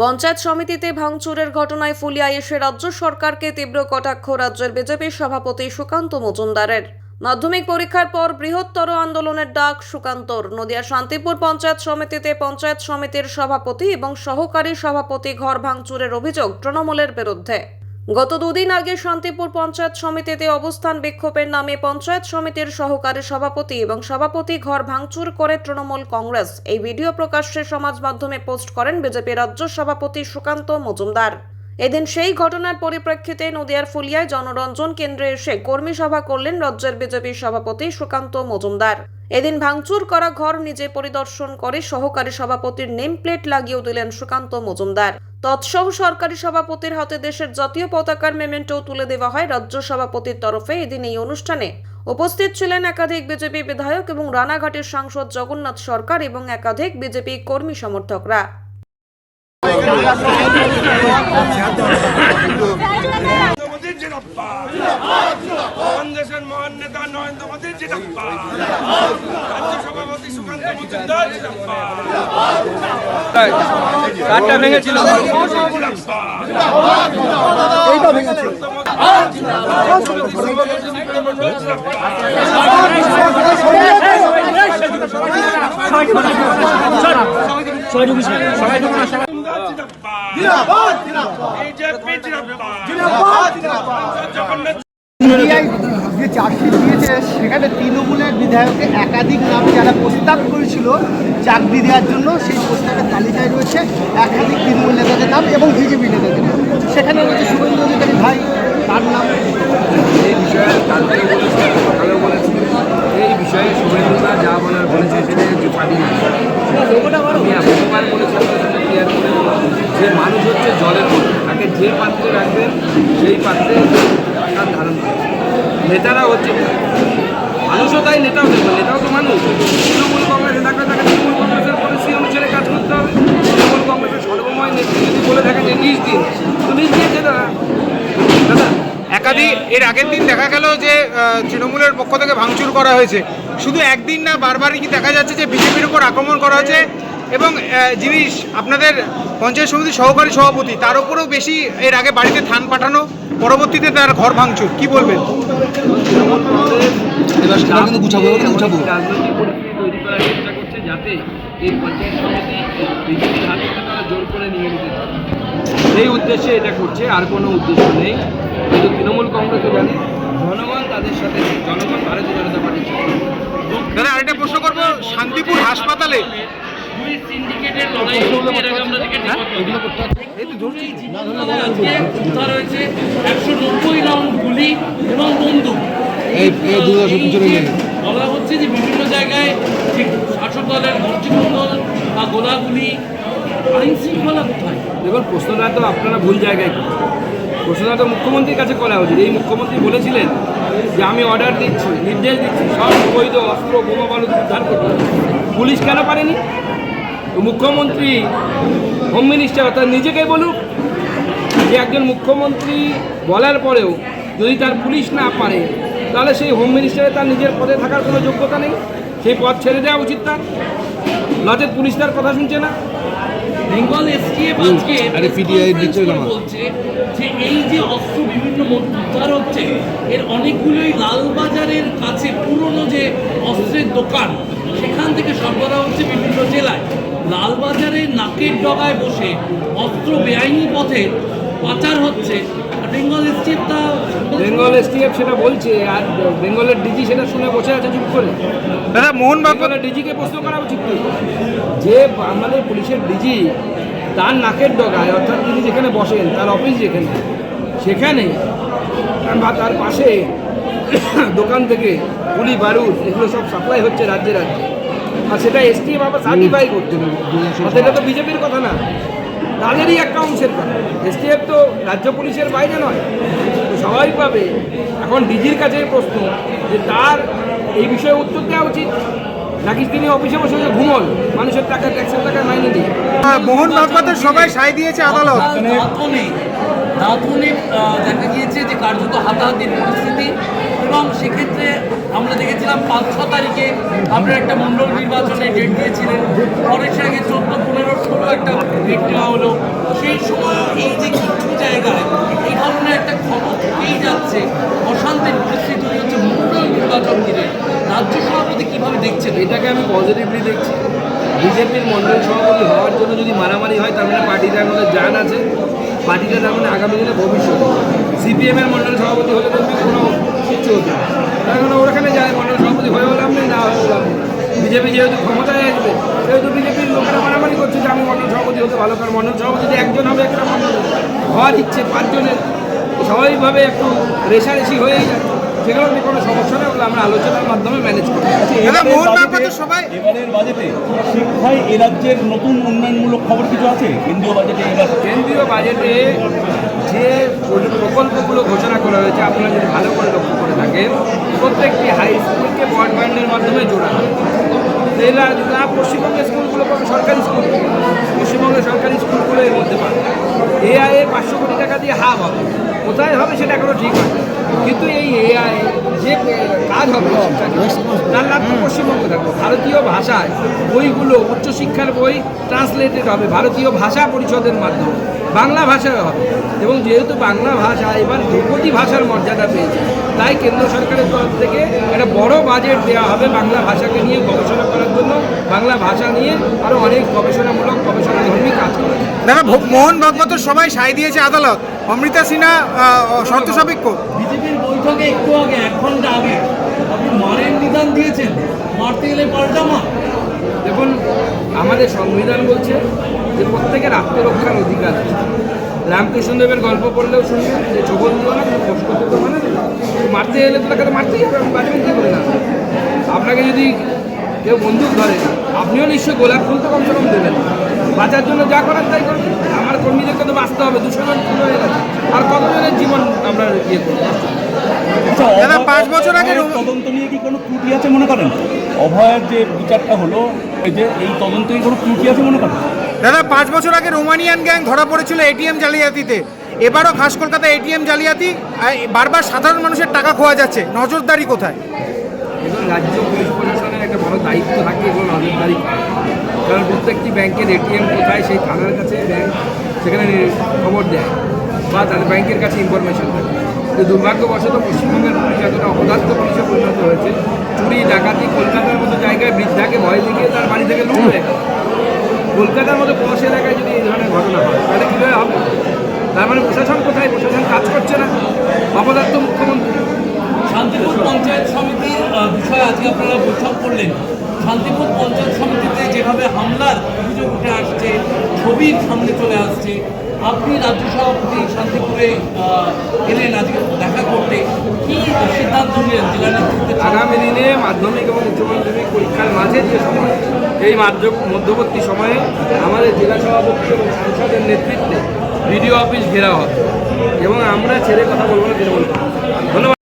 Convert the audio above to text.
পঞ্চায়েত সমিতিতে ভাঙচুরের ঘটনায় ফুলিয়া এসে রাজ্য সরকারকে তীব্র কটাক্ষ রাজ্যের বিজেপির সভাপতি সুকান্ত মজুমদারের। মাধ্যমিক পরীক্ষার পর বৃহত্তর আন্দোলনের ডাক সুকান্তর। নদিয়া শান্তিপুর পঞ্চায়েত সমিতিতে পঞ্চায়েত সমিতির সভাপতি এবং সহকারী সভাপতি ঘর ভাঙচুরের অভিযোগ তৃণমূলের বিরুদ্ধে। গত দুদিন আগে শান্তিপুর পঞ্চায়েত সমিতিতে অবস্থান বিক্ষোভের নামে পঞ্চায়েত সমিতির সহকারী সভাপতি এবং সভাপতি ঘর ভাঙচুর করে তৃণমূল কংগ্রেস। এই ভিডিও প্রকাশ্যে সমাজ মাধ্যমে পোস্ট করেন বিজেপি রাজ্য সভাপতি সুকান্ত মজুমদার। এদিন সেই ঘটনার পরিপ্রেক্ষিতে নদিয়ার ফুলিয়ায় জনরঞ্জন কেন্দ্রে এসে কর্মী সভা করলেন রাজ্যের বিজেপি সভাপতি সুকান্ত মজুমদার। এদিন ভাঙচুর করা ঘর নিজে পরিদর্শন করে সহকারী সভাপতির নেম প্লেট লাগিয়েও দিলেন সুকান্ত মজুমদার। তৎসহ সরকারি সভাপতির হাতে দেশের জাতীয় পতাকার মেমেন্টো তুলে দেওয়া হয় রাজ্য সভাপতির তরফে এদিন এই অনুষ্ঠানে। উপস্থিত ছিলেন একাধিক বিজেপি বিধায়ক এবং রানাঘাটের সাংসদ জগন্নাথ সরকার এবং একাধিক বিজেপি কর্মী সমর্থকরা। কংগ্রেসের মহান নেতা নরেন্দ্র জিরাপ্পার রাজ্য সভাপতি সুকান্ত মজুমদার সিবিআই যে চাকরি দিয়েছে সেখানে তৃণমূলের বিধায়কের একাধিক নাম যারা প্রস্তাব করেছিল চাকরি দেওয়ার জন্য সেই প্রস্তাবের তালিকায় রয়েছে একাধিক তৃণমূল নেতাদের নাম এবং বিজেপি নেতাদের নাম। সেখানে রয়েছে শুভেন্দু অধিকারী ভাই তার নাম এই বিষয়ে কালকে বলেছে সকালেও বলেছে এই বিষয়ে শুভেন্দুদা যা বলার বলেছে সেটা হচ্ছে পার্টি আমি এতবার বলেছি আপনার সাথে ক্লিয়ার করে দিলাম যে মানুষ হচ্ছে জলের মতো তাকে যে পাত্রে রাখবেন সেই পাত্রে তার ধারণ করবে নেতারা হচ্ছে মানুষও তাই, নেতাও দেখবে, নেতাও তো মানুষ। তৃণমূল কংগ্রেসে থাকলে তাকে তৃণমূল কংগ্রেসের পলিসি অনুসারে কাজ করতে হবে। তৃণমূল কংগ্রেসের সর্বময় নেত্রী যদি বলে থাকে যে নিজ দিন, তো নিজ দিয়েছে দাদা, একাধিক এর আগের দিন দেখা গেল যে তৃণমূলের পক্ষ থেকে ভাঙচুর করা হয়েছে। শুধু একদিন না, বারবারই কি দেখা যাচ্ছে যে বিজেপির উপর আক্রমণ করা হয়েছে? এবং যিনি আপনাদের পঞ্চায়েত সমিতির সহকারী সভাপতি, তার উপরেও বেশি এর আগে বাড়িতে থান পাঠানো পরবর্তীতে তার ঘর ভাঙচুর কি বলবেন? রাজনৈতিক পরিস্থিতি তৈরি করার চেষ্টা করছে যাতে এই পঞ্চায়েত সমিতি বিজেপির হাত তারা জোর করে নিয়ে নিতে সেই উদ্দেশ্যে এটা করছে আর কোনো উদ্দেশ্য নেই। কিন্তু তৃণমূল কংগ্রেসও জানে জনগণ তাদের সাথে জনগণ ভারতীয় জনতা পার্টির। দাদা আরেকটা প্রশ্ন করব শান্তিপুর হাসপাতালে একশো নব্বই রাউন্ড গুলি এবং বন্দুক বলা হচ্ছে যে বিভিন্ন জায়গায় যে শাসক দলের মন্ত্রিমণ্ডল বা গোলাগুলি আইন শৃঙ্খলা কোথায় দেখুন প্রশ্নটা তো আপনারা ভুল জায়গায় প্রশ্নটা তো মুখ্যমন্ত্রীর কাছে করা উচিত এই মুখ্যমন্ত্রী বলেছিলেন যে আমি অর্ডার দিচ্ছি নির্দেশ দিচ্ছি সব বৈধ অস্ত্র বোমা বালু উদ্ধার করতে পুলিশ কেন পারেনি মুখ্যমন্ত্রী হোম মিনিস্টার অর্থাৎ নিজেকে বলুক যে একজন মুখ্যমন্ত্রী বলার পরেও যদি তার পুলিশ না পারে তাহলে সেই হোম মিনিস্টারে তার নিজের পদে থাকার কোনো যোগ্যতা নেই। সেই পদ ছেড়ে দেওয়া উচিত তার নচেত পুলিশ তার কথা শুনছে না। বেঙ্গল এসটিএফ আজকে বলছে যে এই যে অস্ত্র বিভিন্ন উদ্ধার হচ্ছে এর অনেকগুলোই লালবাজারের কাছে পুরনো যে অস্ত্রের দোকান সেখান থেকে সরবরাহ হচ্ছে বিভিন্ন জেলায়। লালবাজারের নাকের ডগায় বসে অস্ত্র বেআইনি পথে পাচার হচ্ছে। বেঙ্গল এসটিএফ তা বেঙ্গল এসটিএফ সেটা বলছে আর বেঙ্গলের ডিজি সেটা শুনে বসে আছে চুপ করে। দাদা মোহন বাবু বেঙ্গলের ডিজিকে প্রশ্ন করা। উচিত। যে আমাদের পুলিশের ডিজি তার নাকের ডগায় অর্থাৎ তিনি যেখানে বসেন তার অফিস যেখানে সেখানে বা তার পাশে দোকান থেকে গুলি বারুদ এগুলো সব সাপ্লাই হচ্ছে রাজ্যে রাজ্যে। আর সেটা এসটিএফ আবার সার্টিফাই করতে হবে এটা তো বিজেপির কথা না। তাদেরই একটা অংশের কথা এসটিএফ তো রাজ্য পুলিশের বাইরে নয়। তো স্বাভাবিকভাবে এখন ডিজির কাছে প্রশ্ন যে তার এই বিষয়ে উত্তর দেওয়া উচিত? নাকি তিনি অফিসে বসে বসে ঘুমন? মানুষের টাকা ট্যাক্সের টাকা মাইনে দিয়ে মোহন ভাগবতের সবাই সাই দিয়েছে আদালত। দাঁতনে দেখা গিয়েছে যে কার্যত হাতাহাতির পরিস্থিতি এবং সেক্ষেত্রে আমরা দেখেছিলাম পাঁচ, ছ তারিখে আপনার একটা মণ্ডল নির্বাচনে ডেট দিয়েছিলেন। পরে সেটাকে চোদ্দ, পনেরো, ষোলো একটা ডেট নেওয়া হলো। সেই সময় এই যে কিছু জায়গায় এই ধরনের একটা খবর থেকেই যাচ্ছে, অশান্তির পরিস্থিতি হচ্ছে মণ্ডল নির্বাচন ঘিরে রাজ্য সভাপতি কীভাবে দেখছেন? এটাকে আমি পজিটিভলি দেখছি। বিজেপির মন্ডল সভাপতি হওয়ার জন্য যদি মারামারি হয় তার মানে পার্টিটার মধ্যে জান আছে। পার্টিটা তার মানে আগামী দিনে ভবিষ্যৎ সিপিএমের মণ্ডল সভাপতি হলে দেখবি কোনো কিচ্ছু হতো না। তার কারণ ওখানে যায়, মন্ডল সভাপতি হয়ে হলাম নেই না হয়ে হলাম বিজেপি যেহেতু ক্ষমতায় আসবে, সেহেতু বিজেপির লোকেরা মারামারি করছে যে আমি মন্ডল সভাপতি হতে ভালো, কারণ মন্ডল সভাপতি যে একজন হবে, একটা মন্ডল হওয়ার ইচ্ছে পাঁচজনের স্বাভাবিকভাবে একটু রেশারেশি হয়েই যাচ্ছে। সেগুলো নিয়ে কোনো সমস্যা নেই ওগুলো আমরা আলোচনার মাধ্যমে ম্যানেজ করি সবাই এবারের বাজেটে শিক্ষায় এ রাজ্যের নতুন উন্নয়নমূলক খবর কিছু আছে? কেন্দ্রীয় বাজেটে এবার কেন্দ্রীয় বাজেটে যে প্রকল্পগুলো ঘোষণা করা হয়েছে আপনারা যদি ভালো করে লক্ষ্য করে থাকেন প্রত্যেকটি হাই স্কুলকে ব্রডব্যান্ডের মাধ্যমে জোড়া হবে এরা না পশ্চিমবঙ্গের স্কুলগুলো পাবে সরকারি স্কুল পশ্চিমবঙ্গের সরকারি স্কুলগুলো এর মধ্যে পাবে এআই এ পাঁচশো কোটি টাকা দিয়ে হাব হবে। কোথায় হবে সেটা এখনও ঠিক হয় কিন্তু এই এআই যে কাজ হবে তার লাভ তো পশ্চিমবঙ্গে থাকবে ভারতীয় ভাষায় বইগুলো উচ্চশিক্ষার বই ট্রান্সলেটেড হবে, ভারতীয় ভাষা পরিষদের মাধ্যমে। বাংলা ভাষায় হবে। এবং যেহেতু বাংলা ভাষা এবার ধ্রুপদী ভাষার মর্যাদা পেয়েছে তাই কেন্দ্র সরকারের তরফ থেকে একটা বড় বাজেট দেওয়া হবে বাংলা ভাষাকে নিয়ে গবেষণা করার জন্য বাংলা ভাষা নিয়ে আরও অনেক গবেষণামূলক গবেষণাধর্মী কাজ করা দাদা মোহন ভাগবত সবাই সাই দিয়েছে আদালত। অমৃতা সিনহা শর্ত সাপেক্ষ। বিজেপির বৈঠকে একটু আগে এক ঘণ্টা আগে আপনি মারের নিদান দিয়েছেন। মারতে গেলে পাল্টা মার। দেখুন আমাদের সংবিধান বলছে যে প্রত্যেকের আত্মরক্ষার অধিকার আছে। রামকৃষ্ণদেবের গল্প পড়লেও শুনবেন যে ছবল দিও না কষ্ট করতে তো মানে না। মারতে এলে তো তাকে তো মারতেই হবে বাঁচবেন কী করে না আপনাকে যদি কেউ বন্দুক ধরে আপনিও নিশ্চয়ই গোলাপ ফুল তো কমসে কম দেবেন। বাঁচার জন্য যা করার তাই করবেন আমার কর্মীদেরকে তো বাঁচতে হবে দুশো জন খুন হয়ে গেছে। আর কতজনের জীবন আমরা ইয়ে করব? আচ্ছা দাদা, পাঁচ বছর আগে অভয়ের তদন্ত নিয়ে কি কোনো ত্রুটি আছে মনে করেন? অভয়ের যে বিচারটা হলো এই যে এই তদন্তে কি কোনো ত্রুটি আছে মনে করেন? দাদা, পাঁচ বছর আগে রোমানিয়ান গ্যাং ধরা পড়েছিল এটিএম জালিয়াতিতে। এবারও খাস কলকাতা এটিএম জালিয়াতি বারবার সাধারণ মানুষের টাকা খোয়া যাচ্ছে। নজরদারি কোথায়? এবং রাজ্য পুলিশ প্রশাসনের একটা বড় দায়িত্ব থাকে এগুলো নজরদারি করা। কারণ প্রত্যেকটি ব্যাংকের এটিএম কোথায়, সেই থানার কাছে ব্যাংক সেখানে খবর দেয় বা তাদের ব্যাংকের কাছে ইনফরমেশন দেয়। কিন্তু দুর্ভাগ্যবশত পশ্চিমবঙ্গের পুলিশ এতটা অপদার্থ পুলিশে পরিণত হয়েছে। চুরি, ডাকাতি কলকাতার মতো জায়গায় বৃদ্ধাকে ভয় দেখিয়ে তার বাড়ি থেকে লুট হয়ে কলকাতার মতো পশ এলাকায় যদি এই ধরনের ঘটনা হয় তাহলে কীভাবে হবে? তার মানে প্রশাসন কোথায়? প্রশাসন কাজ করছে না? অপদার্থ মুখ্যমন্ত্রী। শান্তিপুর পঞ্চায়েত সমিতির বিষয়ে আজকে আপনারা বৈঠক করলেন। শান্তিপুর পঞ্চায়েত সমিতিতে যেভাবে হামলার অভিযোগ উঠে আসছে ছবির সামনে চলে আসছে আপনি রাজ্য সভাপতি শান্তিপুরে এলেন আজকে দেখা করতে। কি সিদ্ধান্ত নিলেন? জেলা নেতৃত্বে আগামী দিনে মাধ্যমিক এবং উচ্চ মাধ্যমিক পরীক্ষার মাঝে যে সময় এই মাধ্য- মধ্যবর্তী সময়ে আমাদের জেলা সভাপতি এবং সাংসদের নেতৃত্বে বিডিও অফিস ঘেরা হবে। এবং আমরা ছেড়ে কথা বলব না। ধন্যবাদ।